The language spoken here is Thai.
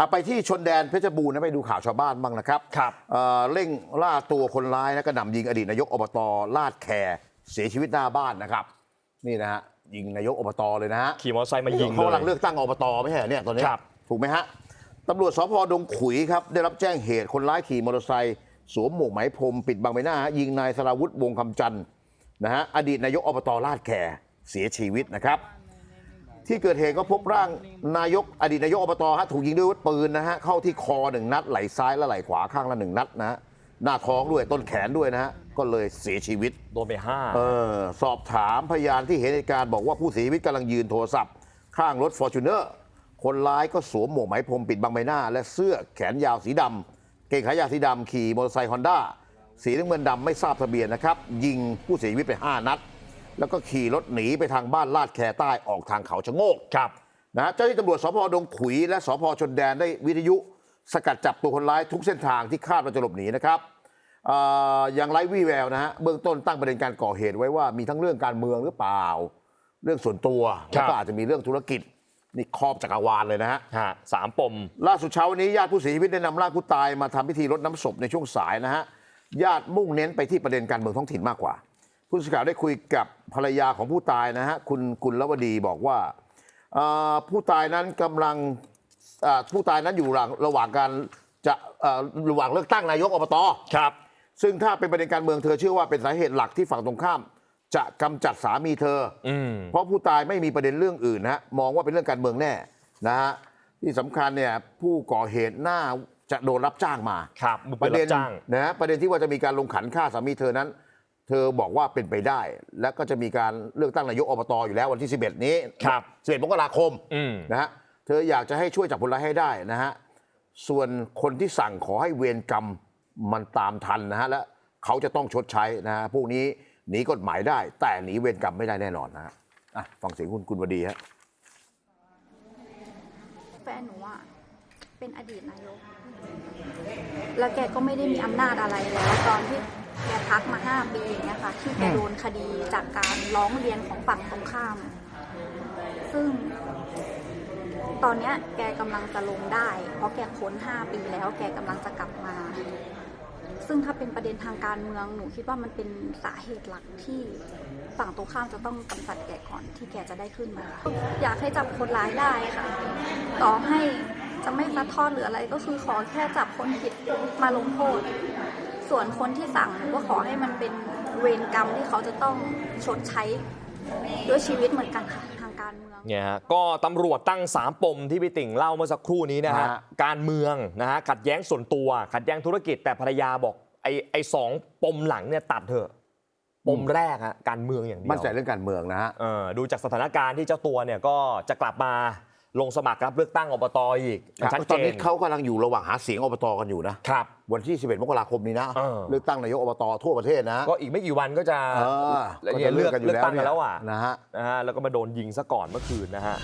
อะไปที่ชนแดนเพชรบูรณ์นะไปดูข่าวชาวบ้านบ้างนะครับครับเอ่อเร่งล่าตัวคนร้ายนะกระหน่ำยิงอดีตนายกอบตลาดแคเสียชีวิตหน้าบ้านนะครับ นี่นะฮะยิงนายกอบตเลยนะฮะขี่มอเตอร์ไซค์มายิงเขาเลกำลังยเลือกตั้งอบตไม่ใช่เหรอเนี่ยตอนนี้ครับ ถูกไหมฮะตำรวจสพดงขุยครับได้รับแจ้งเหตุคนร้ายขี่มอเตอร์ไซค์สวมหมวกไหมพรมปิดบังใบหน้ายิงนายสราวุธวงศ์คำจันทร์นะฮะอดีตนายกอบตลาดแคเสียชีวิตนะครับ ที่เกิดเหตุก็พบร่างนายกอดีตนายกอบตฮะถูกยิงด้วยอาวุธปืนนะฮะเข้าที่คอหนึ่งนัดไหล่ซ้ายและไหล่ขวาข้างละหนึ่งนัดนะฮะหน้าท้องด้วยต้นแขนด้วยนะฮะก็เลยเสียชีวิต โดนไปห้าเออสอบถามพยานที่เห็นเหตุการณ์บอกว่าผู้เสียชีวิตกำลังยืนโทรศัพท์ ข้างรถฟอร์จูเนอร์คนร้ายก็สวมหมวกไหมพรมปิดบังใบหน้า และเสื้อแขนยาวสีดำเกงขายาวสีดำขี่มอเตอร์ไซค์ฮอนด้าสีน้ำเงินดำไม่ทราบทะเบียนนะครับ ยิงผู้เสียชีวิตไป 5 นัด แล้วก็ขี่รถหนีไปทางบ้านลาดแคใต้ออกทางเขาชะโงกครับนะฮะเจ้าหน้าที่ตำรวจสพดงขุย และสพชนแดนได้วิทยุ สกัดจับตัวคนร้ายทุกเส้นทางที่คาดว่าจะหลบหนีนะครับเอ่อยังไร้วี่แววนะฮะเบื้องต้นตั้งประเด็นการก่อเหตุไว้ว่ามีทั้งเรื่องการเมืองหรือเปล่า เรื่องส่วนตัวแล้วก็อาจจะมีเรื่องธุรกิจนี่ครอบจักรวาลเลยนะฮะ ฮะสามปม ล่าสุดเช้าวันนี้ญาติผู้เสียชีวิตได้นำร่างผู้ตายมาทำพิธีรดน้ำศพในช่วงสายนะฮะญาติมุ่งเน้นไปที่ประเด็นการเมืองท้องถิ่นมากกว่า ผู้สื่อข่าวได้คุยกับภรรยาของผู้ตายนะฮะคุณกุลวดีบอกว่าเอ่อผู้ตายนั้นกำลังเอ่อผู้ตายนั้นอยู่ระหว่างระหว่างการจะเอ่อระหว่างเลือกตั้งนายกอบตครับ ซึ่งถ้าเป็นประเด็นการเมืองเธอเชื่อว่าเป็นสาเหตุหลักที่ฝั่งตรงข้าม จะกำจัดสามีเธอออืมเพราะผู้ตายไม่มีประเด็นเรื่องอื่นนะฮะมองว่าเป็นเรื่องการเมืองแน่นะฮะที่สำคัญเนี่ยผู้ก่อเหตุน่าจะโดนรับจ้างมาครับมือปปืนระเด็รันบจ้างนะฮะประเด็นที่ว่าจะมีการลงขันฆ่าสามีเธอนั้น เธอบอกว่าเป็นไปได้ และก็จะมีการเลือกตั้งนายกอบตอยู่แล้ววันที่ 11 นี้ครับ11มกราคมอืมนะฮะเธออยากจะให้ช่วยจับคนร้ายให้ได้นะฮะส่วนคนที่สั่งขอให้เวรกรรมมันตามทันนะฮะและเขาจะต้องชดใช้นะฮะพวกนี้หนีกฎหมายได้ แต่หนีเวรกรรมไม่ได้แน่นอนนะฮะอะฟังเสียงคุณกุลวดีฮะแฟนหนูอะเป็นอดีตนายก แล้วแกก็ไม่ได้มีอำนาจอะไรแล้วตอนที่ แกพักมาห้าปีอย่างเงี้ยค่ะที่แกโดนคดีจากการร้องเรียนของฝั่งตรงข้าม ซึ่ง ตอนเนี้ยแกกำลังจะลงได้ เพราะแกพ้นห้าปีแล้วแกกำลังจะกลับมา ซึ่งถ้าเป็นประเด็นทางการเมืองหนูคิดว่ามันเป็นสาเหตุหลักที่ฝั่งตรงข้ามจะต้องกำจัดแกก่อนที่แกจะได้ขึ้นมา อยากให้จับคนร้ายได้ค่ะ ต่อให้จะไม่ซัดทอดหรืออะไรก็คือขอแค่จับคนผิดมาลงโทษ ส่วนคนที่สั่งหนูก็ขอให้มันเป็นเวรกรรมที่เขาจะต้องชดใช้ด้วยชีวิตเหมือนกันค่ะทางการเมืองเนี่ยฮะก็ตำรวจตั้งสามปมที่พี่ติ่งเล่าเมื่อสักครู่นี้นะฮะฮะ การเมืองนะฮะขัดแย้งส่วนตัว ขัดแย้งธุรกิจแต่ภรรยาบอกไอ้ไอ้สองปมหลังเนี่ยตัดเถอะปมแรกฮะการเมืองอย่างเดียว มั่นใจเรื่องการเมืองนะฮะ เออดูจากสถานการณ์ที่เจ้าตัวเนี่ยก็จะกลับมา ลงสมัครรับเลือกตั้งอบตอีกชัดตเจอนนนี้เขากำลังอยู่ระหว่างหาเสียงอบตกันอยู่นะครับ วันที่ 11มกราคมนี้นะเออ เลือกตั้งนายกอบตทั่วประเทศนะก็อีกไม่กี่วันก็จะเออแล้วก็เนี่ยจะเลืเลืออกกกันอยู่เลือกแล้วตั้งกันแล้วอะนะฮะ นะฮะแล้วก็มาโดนยิงซะก่อนเมื่อคืนนะฮะ